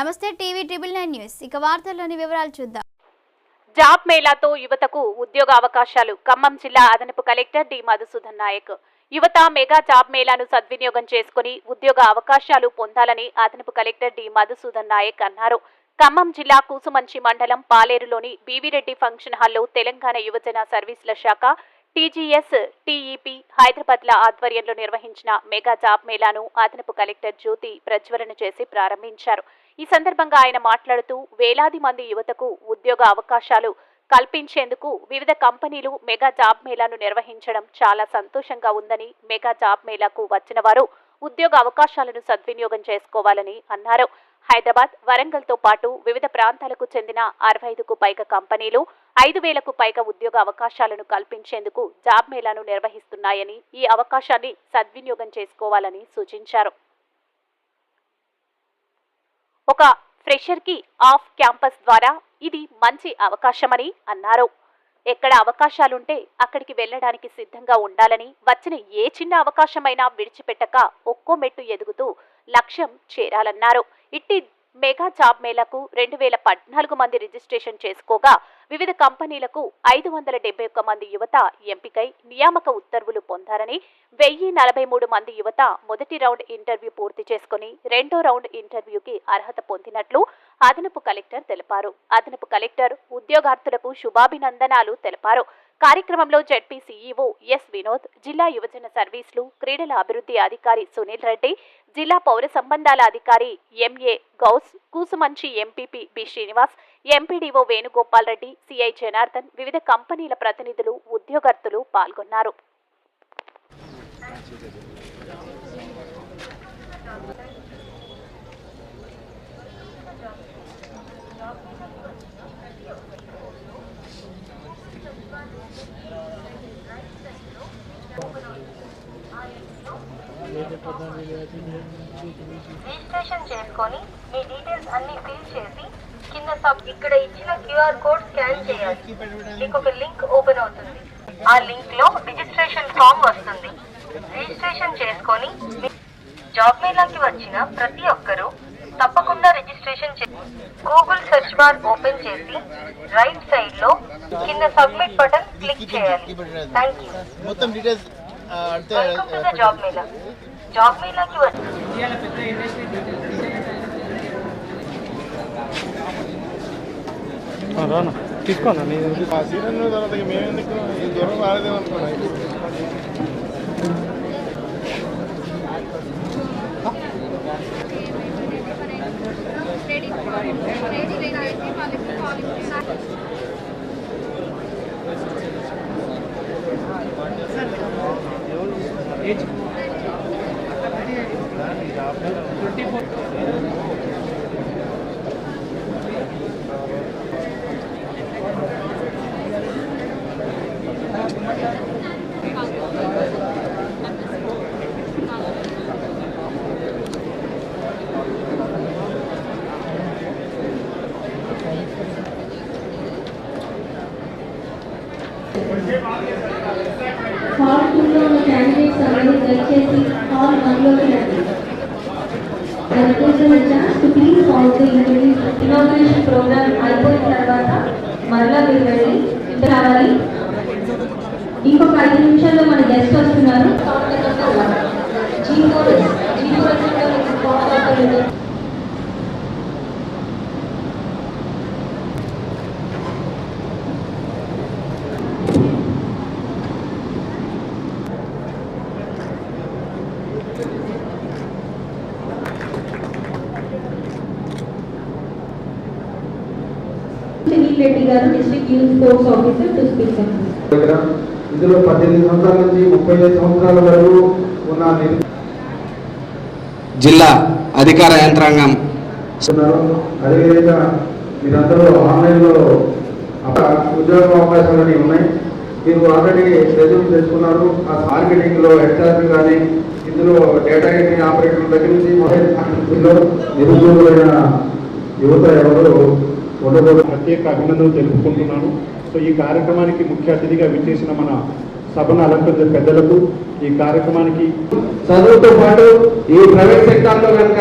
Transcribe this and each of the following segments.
నమస్తే TV triple nine news. ఇక వార్తల్లోని వివరాలు చూద్దాం. జాబ్ మేళాతో యువతకు ఉద్యోగ అవకాశాలు. ఖమ్మం జిల్లా అదనపు కలెక్టర్ డి మధుసూదన్ నాయక్. యువత మెగా జాబ్ మేళాను సద్వినియోగం చేసుకుని ఉద్యోగ అవకాశాలు పొందాలని అదనపు కలెక్టర్ డి మధుసూదన్ నాయక్ అన్నారు. ఖమ్మం జిల్లా కూసుమంచి మండలం పాలేరులోని బీవిరెడ్డి ఫంక్షన్ హాల్లో తెలంగాణ యువజన సర్వీసుల శాఖ టీజీఎస్ టీఈపీ హైదరాబాద్ల ఆధ్వర్యంలో నిర్వహించిన మెగా జాబ్ మేళాను అదనపు కలెక్టర్ జ్యోతి ప్రజ్వలన చేసి ప్రారంభించారు. ఈ సందర్భంగా ఆయన మాట్లాడుతూ వేలాది మంది యువతకు ఉద్యోగ అవకాశాలు కల్పించేందుకు వివిధ కంపెనీలు మెగా జాబ్ మేళాను నిర్వహించడం చాలా సంతోషంగా ఉందని మెగా జాబ్ మేళాకు వచ్చిన వారు ఉద్యోగ అవకాశాలను సద్వినియోగం చేసుకోవాలని అన్నారు. హైదరాబాద్ వరంగల్తో పాటు వివిధ ప్రాంతాలకు చెందిన అరవై ఐదుకు పైగా కంపెనీలు ఐదు వేలకు పైగా ఉద్యోగ అవకాశాలను కల్పించేందుకు జాబ్ మేళాను నిర్వహిస్తున్నాయని ఈ అవకాశాన్ని సద్వినియోగం చేసుకోవాలని సూచించారు. ఒక ఫ్రెషర్కి ఆఫ్ క్యాంపస్ ద్వారా ఇది మంచి అవకాశమని అన్నారు. ఎక్కడ అవకాశాలుంటే అక్కడికి వెళ్ళడానికి సిద్ధంగా ఉండాలని వచ్చిన ఏ చిన్న అవకాశమైనా విడిచిపెట్టక ఒక్కో మెట్టు ఎదుగుతూ లక్ష్యం చేరాలన్నారు. ఇట్టి మెగా జాబ్ మేళకు రెండు వేల పద్నాలుగు మంది రిజిస్ట్రేషన్ చేసుకోగా వివిధ కంపెనీలకు ఐదు వందల డెబ్బై ఒక్క మంది యువత ఎంపికై నియామక ఉత్తర్వులు పొందారని వెయ్యి నలభై మూడు మంది యువత మొదటి రౌండ్ ఇంటర్వ్యూ పూర్తి చేసుకుని రెండో రౌండ్ ఇంటర్వ్యూకి అర్హత పొందినట్లు అదనపు కలెక్టర్ తెలిపారు. అదనపు కలెక్టర్ ఉద్యోగార్థులకు శుభాభినందనాలు తెలిపారు. కార్యక్రమంలో జెడ్పీ సీఈఓ ఎస్ వినోద్ జిల్లా యువజన సర్వీసులు క్రీడల అభివృద్ధి అధికారి సునీల్ రెడ్డి జిల్లా పౌర సంబంధాల అధికారి MA Gouse Kusumanchi MPP B Srinivas MPDO Venugopal Reddy CI Janardhan వివిధ కంపెనీల ప్రతినిధులు ఉద్యోగస్తులు పాల్గొన్నారు. రిజిస్ట్రేషన్ చేసుకొని మీ డీటెయిల్స్ అన్ని ఫిల్ చేసి కింద సబ్ ఇక్కడ ఇచ్చిన క్యూఆర్ కోడ్ స్కాన్ చేయాలి. మీకు ఒక లింక్ ఓపెన్ అవుతుంది. ఆ లింక్లో రిజిస్ట్రేషన్ ఫామ్ వస్తుంది. రిజిస్ట్రేషన్ చేసుకొని జాబ్ మేళాకి వచ్చిన ప్రతి ఒక్కరూ తప్పకుండా రిజిస్ట్రేషన్ చే గూగుల్ సెర్చ్ బార్ ఓపెన్ చేసి రైట్ సైడ్లో కింద సబ్మిట్ బటన్ క్లిక్ చేయాలి. Thank you welcome to the job mela job మేళాకి వచ్చి రానా. తీసుకోనా? నేను ఆ సీజన్ తర్వాత మేము ఎందుకు ఈ దూరం రాలేదేమో అనుకున్నా హాల్ టూలో ఉన్న క్యాండిడేట్స్ అందరూ దయచేసి హాల్ వన్లోకి రండి I request the chance to please follow the inauguration Sunil Reddy గారు district youth sports officer to speak దగ్గర ఇందులో పద్దెనిమిది సంవత్సరాల నుంచి ముప్పై ఐదు సంవత్సరాల వరకు ఉన్న జిల్లా అధికార యంత్రాంగం. అదేవిధంగా మీరందరూ ఆన్లైన్లో ఉద్యోగ అవకాశాలు అనేవి ఉన్నాయి. మీరు ఆల్రెడీ రెజ్యూమ్ తెచ్చుకున్నారు. ఆ మార్కెటింగ్లో హెచ్ఆర్పి కానీ ఇందులో డేటా ఎంట్రీ ఆపరేటర్ దగ్గర నుంచి నిరుద్యోగులైన యువత ఎవరు ఉండబోడు ప్రత్యేక అభినందనలు తెలుపుకుంటున్నాను. సో ఈ కార్యక్రమానికి ముఖ్య అతిథిగా విచ్చేసిన మన సభను అలంకృత పెద్దలకు ఈ కార్యక్రమానికి చదువుతో పాటు ఈ ప్రైవేట్ సెక్టర్లో కనుక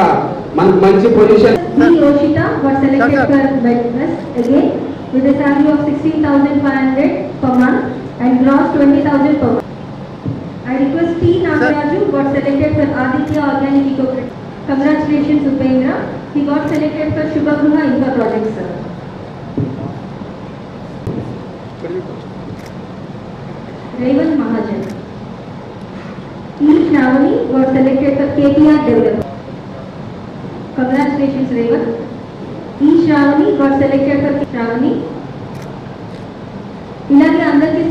మనకు మంచి position I request T. Nagaraju got selected for Congratulations Upendra. He got selected for Shubhagruha Infra Project, sir. Raymond Mahajan. E. Shravani got selected for KPR Development. Congratulations, Raymond. E. Shravani got selected for Shravani. ఇలాగే అందరికీ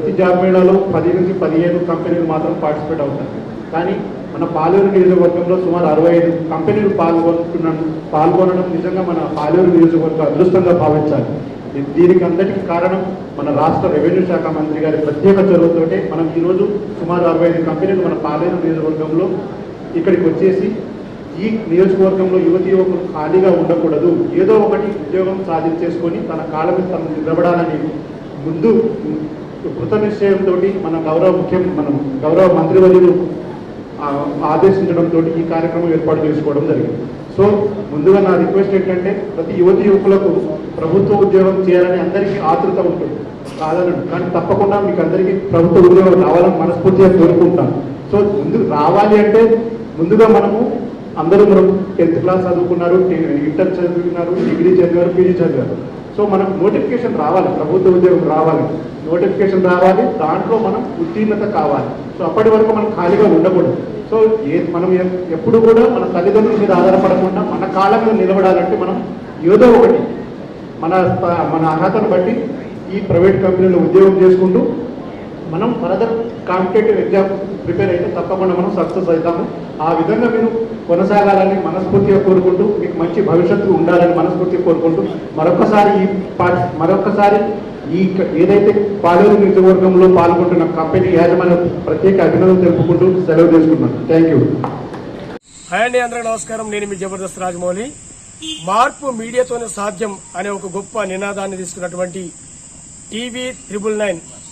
ప్రతి job మేళాలో పది నుంచి పదిహేను కంపెనీలు మాత్రం participate అవుతాయి. కానీ మన పాలేరు నియోజకవర్గంలో సుమారు అరవై ఐదు కంపెనీలు పాల్గొంటున్న పాల్గొనడం నిజంగా మన పాలేరు నియోజకవర్గ అదృష్టంగా భావించాలి. దీనికి అందరికీ కారణం మన రాష్ట్ర రెవెన్యూ శాఖ మంత్రి గారి ప్రత్యేక చొరవతోటే మనం ఈరోజు సుమారు అరవై ఐదు కంపెనీలు మన పాలేరు నియోజకవర్గంలో ఇక్కడికి వచ్చేసి ఈ నియోజకవర్గంలో యువతి యువకులు ఖాళీగా ఉండకూడదు. ఏదో ఒకటి ఉద్యోగం సాధించేసుకొని తన కాలం తను నిలబడాలని ముందు కృత నిశ్చయంతో మన గౌరవ ముఖ్యం మనం గౌరవ మంత్రివర్యులు ఆదేశించడంతో ఈ కార్యక్రమం ఏర్పాటు చేసుకోవడం జరిగింది. సో ముందుగా నా రిక్వెస్ట్ ఏంటంటే ప్రతి యువతి యువకులకు ప్రభుత్వ ఉద్యోగం చేయాలని అందరికీ ఆతృత ఉంటుంది. కాదనడు కానీ తప్పకుండా మీకు అందరికీ ప్రభుత్వ ఉద్యోగం రావాలని మనస్ఫూర్తిగా కోరుకుంటాను. సో ముందు రావాలి అంటే ముందుగా మనము అందరూ మనం టెన్త్ క్లాస్ చదువుకున్నారు ఇంటర్ చదువుకున్నారు డిగ్రీ చదివారు పీజీ చదివారు. సో మనకు నోటిఫికేషన్ రావాలి ప్రభుత్వ ఉద్యోగం రావాలి. నోటిఫికేషన్ రావాలి దాంట్లో మనం ఉత్తీర్ణత కావాలి. సో అప్పటి వరకు మనం ఖాళీగా ఉండకూడదు. సో ఏ మనం ఎప్పుడు కూడా మన తల్లిదండ్రుల మీద ఆధారపడకుండా మన కాళ్ళ మీద నిలబడాలంటే మనం ఏదో ఒకటి మన మన అర్హతను బట్టి ఈ ప్రైవేట్ కంపెనీలో ఉద్యోగం చేసుకుంటూ మనం ఫర్దర్ కాంపిటేటివ్ ఎగ్జామ్ ప్రిపేర్ అయితే తప్పకుండా మనం సక్సెస్ అవుతాము. ఆ విధంగా మీరు కొనసాగాలని మనస్ఫూర్తిగా కోరుకుంటూ మీకు మంచి భవిష్యత్తు ఉండాలని మనస్ఫూర్తిగా కోరుకుంటూ మరొకసారి ఈ మరొకసారి ఈ ఏదైతే పాలూరు నియోజకవర్గంలో పాల్గొంటున్న కంపెనీ యాజమాన్యం ప్రత్యేక అభినందనలు తెలుపుకుంటూ సెలవు తీసుకున్నాను థ్యాంక్ యూ హాయ్ అండి అందరికీ నమస్కారం. నేను మీ జబర్దస్త్ రాజమౌళి. మార్పు మీడియాతోనే సాధ్యం అనే ఒక గొప్ప నినాదాన్ని తీసుకున్నటువంటి TV triple nine